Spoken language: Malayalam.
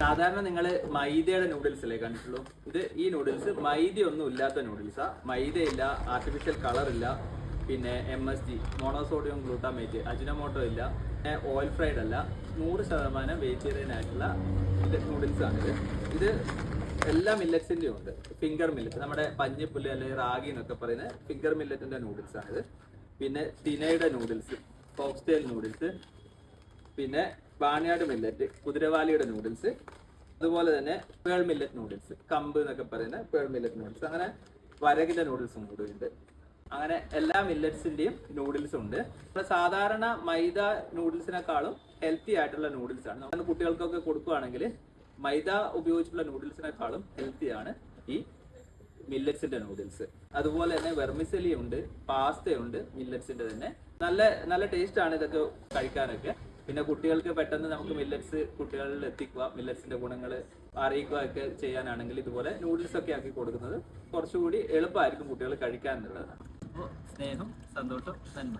സാധാരണ നിങ്ങൾ മൈദയുടെ നൂഡിൽസ് അല്ലേ കണ്ടിട്ടുള്ളൂ? ഇത് ഈ നൂഡിൽസ് മൈദ ഒന്നും ഇല്ലാത്ത നൂഡിൽസാ മൈദ ഇല്ല ആർട്ടിഫിഷ്യൽ കളർ ഇല്ല. പിന്നെ M S G monosodium glutamate Ajinomoto ഇല്ല. ഓയിൽ ഫ്രൈഡ് അല്ല. നൂറ് ശതമാനം വെജിറ്റേറിയൻ ആയിട്ടുള്ള ആണിത് ഇത്. എല്ലാ മില്ലറ്റ്സിന്റെയും ഉണ്ട്. ഫിംഗർ മില്ലറ്റ് നമ്മുടെ പഞ്ഞിപ്പുല്ല് അല്ലെങ്കിൽ റാഗി എന്നൊക്കെ പറയുന്ന ഫിംഗർ മില്ലറ്റിന്റെ ആണിത് പിന്നെ തിനയുടെ നൂഡിൽസ് ഫോക്സ്റ്റൈൽ നൂഡിൽസ് പിന്നെ ബാണിയാട് മില്ലറ്റ് കുതിരവാലിയുടെ നൂഡിൽസ് അതുപോലെ തന്നെ പേൾ മില്ലറ്റ് നൂഡിൽസ് കമ്പ് എന്നൊക്കെ പറയുന്ന പേൾ മില്ലറ്റ് നൂഡിൽസ് അങ്ങനെ വരകിന്റെ നൂഡിൽസും കൂടി ഉണ്ട്. അങ്ങനെ എല്ലാ മില്ലറ്റ്സിന്റെയും നൂഡിൽസ് ഉണ്ട്. നമ്മുടെ സാധാരണ മൈദ നൂഡിൽസിനെക്കാളും ഹെൽത്തി ആയിട്ടുള്ള നൂഡിൽസ് ആണ്. നമ്മൾ കുട്ടികൾക്കൊക്കെ കൊടുക്കുകയാണെങ്കിൽ മൈദ ഉപയോഗിച്ചുള്ള നൂഡിൽസിനെക്കാളും ഹെൽത്തി ആണ് ഈ മില്ലറ്റ്സിന്റെ നൂഡിൽസ് അതുപോലെ തന്നെ വെർമിസലി ഉണ്ട് പാസ്ത ഉണ്ട് മില്ലറ്റ്സിന്റെ തന്നെ. നല്ല നല്ല ടേസ്റ്റ് ആണ് ഇതൊക്കെ കഴിക്കാനൊക്കെ. പിന്നെ കുട്ടികൾക്ക് പെട്ടെന്ന് നമുക്ക് മില്ലറ്റ്സ് കുട്ടികളിൽ എത്തിക്കുക മില്ലറ്റ്സിന്റെ ഗുണങ്ങൾ അറിയിക്കുക ഒക്കെ ചെയ്യാനാണെങ്കിൽ ഇതുപോലെ നൂഡിൽസ് ഒക്കെ ആക്കി കൊടുക്കുന്നത് കുറച്ചുകൂടി എളുപ്പമായിരിക്കും കുട്ടികൾ കഴിക്കാൻ എന്നുള്ളത് അപ്പോൾ സ്നേഹം സന്തോഷം നന്മ.